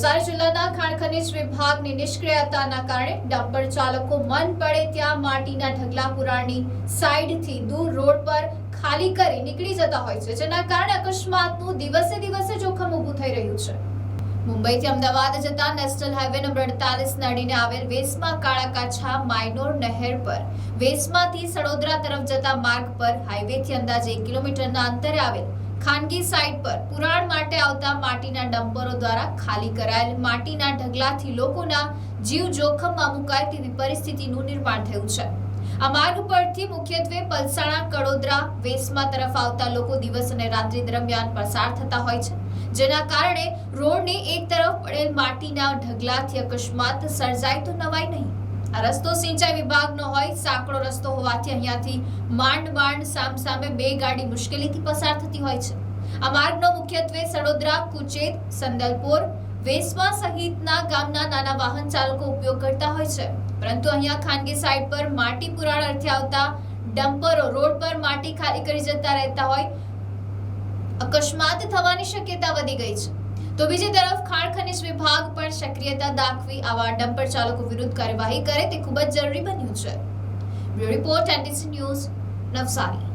નવસારી જિલ્લાના ખાણ ખનીજ વિભાગની નિષ્ક્રિયતાના કારણે ડમ્પર ચાલકો મન પડે ત્યાં માટીના ઢગલા પુરાણની સાઈડથી દૂર રોડ પર ખાલી કરી નીકળી જતા હોય છે, જેના કારણે અકસ્માતનું દિવસે દિવસે જોખમ ઊભું થઈ રહ્યું છે. મુંબઈથી અમદાવાદ જતા નેશનલ હાઈવે નંબર અડતાલીસ નડીને આવેલ વેસમા કાળા કાછા માયનોર નહેર પર, વેસમાથી સડોદરા તરફ જતા માર્ગ પર હાઈવેથી અંદાજે એક કિલોમીટરના અંતરે આવેલ ખાનગી સાઇટ પર પુરાણ માટે આવતા માટીના ડમ્પરો દ્વારા ખાલી કરાયેલ માટીના ઢગલાથી લોકોના જીવ જોખમમાં મુકાય તેવી પરિસ્થિતિનું નિર્માણ થયું છે. આ માર્ગ પરથી મુખ્યત્વે પલસાણા, કડોદરા, વેસમા તરફ આવતા લોકો દિવસ અને રાત્રિ દરમિયાન પસાર થતા હોય છે. જેના કારણે રોડની એક તરફ પડેલ માટીના ઢગલાથી અકસ્માત સર્જાય તો નવાય નહીં. આ રસ્તો સિંચાઈ વિભાગનો હોય સાંકડો રસ્તો હોવાથી અહીંયાથી માંડ માંડ સામસામે બે ગાડી મુશ્કેલીથી પસાર થતી હોય છે. આ માર્ગનો મુખ્યત્વે સડોદરા, કુચેત, સંદલપુર, વેસવા સહિતના ગામના નાના વાહન ચાલકો ઉપયોગ કરતા હોય છે. પરંતુ અહીંયા ખાનગી સાઇટ પર માટી પુરાણ અર્થે આવતા ડમ્પરો રોડ પર માટી ખાલી કરી જતા રહેતા હોય. અકસ્માત થવાની શક્યતા વધી ગઈ છે. તો બીજી તરફ ખાણ ખનિજ વિભાગ પણ સક્રિયતા દાખવી આવા ડમ્પર ચાલકો વિરુદ્ધ કાર્યવાહી કરે તે ખૂબ જ જરૂરી બન્યું છે. Bureau report NTC news Navsari.